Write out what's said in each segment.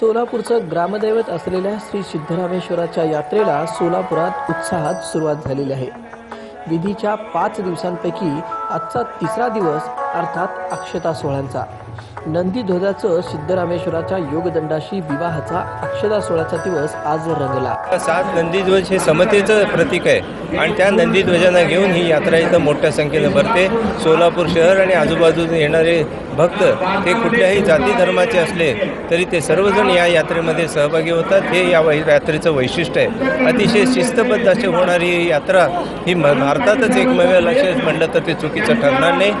सोलापूरचं ग्रामदैवत असलेल्या श्री सिद्धरामेश्वराच्या यात्रेला सोलापुरात उत्साहात सुरुवात झालेली आहे. विधीच्या पाच दिवसांपैकी आजचा तिसरा दिवस अर्थात अक्षता सोहळ्यांचा. नंदीध्वजाचं सिद्धरामेश्वराच्या योगदंडाशी विवाहाचा अक्षता सोहळ्याचा दिवस आज रंगला. सात नंदीध्वज हे समतेचं प्रतीक आहे. आणि त्या नंदीध्वजांना घेऊन ही यात्रा इथं मोठ्या संख्येनं भरते. सोलापूर शहर आणि आजूबाजूने येणारे भक्त हे कुठल्याही जाती धर्माचे असले तरी ते सर्वजण या यात्रेमध्ये सहभागी होतात. हे या वै- यात्रेचं वैशिष्ट्य आहे. अतिशय शिस्तबद्ध अशी होणारी यात्रा ही म- भारतातच एकमेव लक्ष म्हणलं तर ते चुकीचं ठरणार नाही.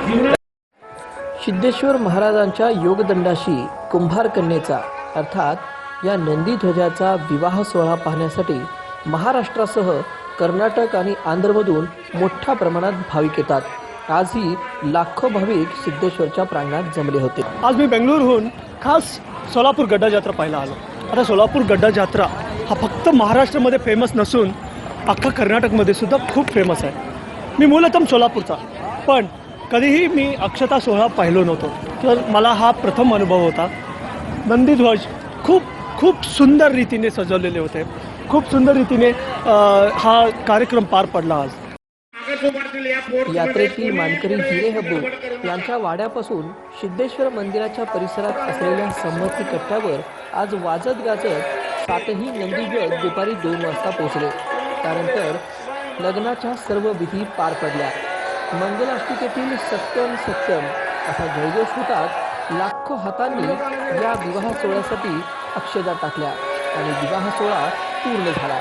सिद्धेश्वर महाराजांच्या योगदंडाशी कुंभार कन्येचा अर्थात या नंदीध्वजाचा विवाह सोहळा पाहण्यासाठी महाराष्ट्रासह कर्नाटक आणि आंध्रमधून मोठ्या प्रमाणात भाविक येतात. आजही लाखो भाविक सिद्धेश्वरच्या प्रांगणात जमले होते. आज मी बेंगळुरूहून खास सोलापूर गड्डा जत्रा पाहायला आलो. आता सोलापूर गड्डा जत्रा हा फक्त महाराष्ट्रामध्ये फेमस नसून अख्खा कर्नाटकमध्ये सुद्धा खूप फेमस आहे. मी मूलतम सोलापूरचा. पण कधीही मी अक्षता सोहळा पाहिलो नव्हतो. तर मला हा प्रथम अनुभव होता. नंदीध्वज खूप खूप सुंदर रीतीने सजवलेले होते. खूप सुंदर रीतीने हा कार्यक्रम पार पडला आज. यात्रेतील मानकरी हिरे हब्बू यांच्या वाड्यापासून सिद्धेश्वर मंदिराच्या परिसरात असलेल्या संमती कट्ट्यावर आज वाजत गाजत सातही नंदीगड दुपारी दोन वाजता पोहोचले. त्यानंतर लग्नाच्या सर्व विधी पार पडल्या. मंगलाष्टिकेतील सत्यम सत्यम असा जयघोष होताच लाखो हातांनी या विवाह सोहळ्यासाठी अक्षदा टाकल्या आणि विवाह सोहळा पूर्ण झाला.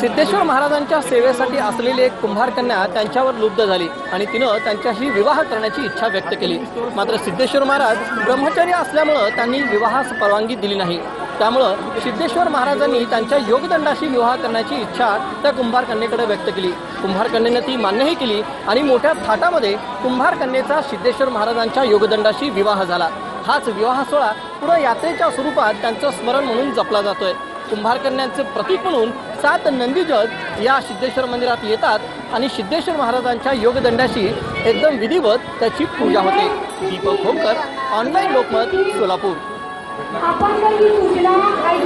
सिद्धेश्वर महाराजांच्या सेवेसाठी असलेली एक कुंभार कन्या त्यांच्यावर लुब्ध झाली आणि तिनं त्यांच्याशी विवाह करण्याची इच्छा व्यक्त केली. मात्र सिद्धेश्वर महाराज ब्रह्मचर्य असल्यामुळं त्यांनी विवाहास परवानगी दिली नाही. त्यामुळं सिद्धेश्वर महाराजांनी त्यांच्या योगदंडाशी विवाह करण्याची इच्छा त्या कुंभार कन्येकडे व्यक्त केली. कुंभार कन्येनं ती मान्यही केली आणि मोठ्या थाटामध्ये कुंभार कन्येचा सिद्धेश्वर महाराजांच्या योगदंडाशी विवाह झाला. हाच विवाह सोहळा पुढे यात्रेच्या स्वरूपात त्यांचं स्मरण म्हणून जपला जातोय. कुंभारकन्यांचे प्रतीक म्हणून सात नंदीजज या सिद्धेश्वर मंदिरात येतात आणि सिद्धेश्वर महाराजांच्या योगदंडाशी एकदम विधिवत त्याची पूजा होते. Deepak Homkar online Lokmat Solapur. आपण जर ही सूचना ऐकली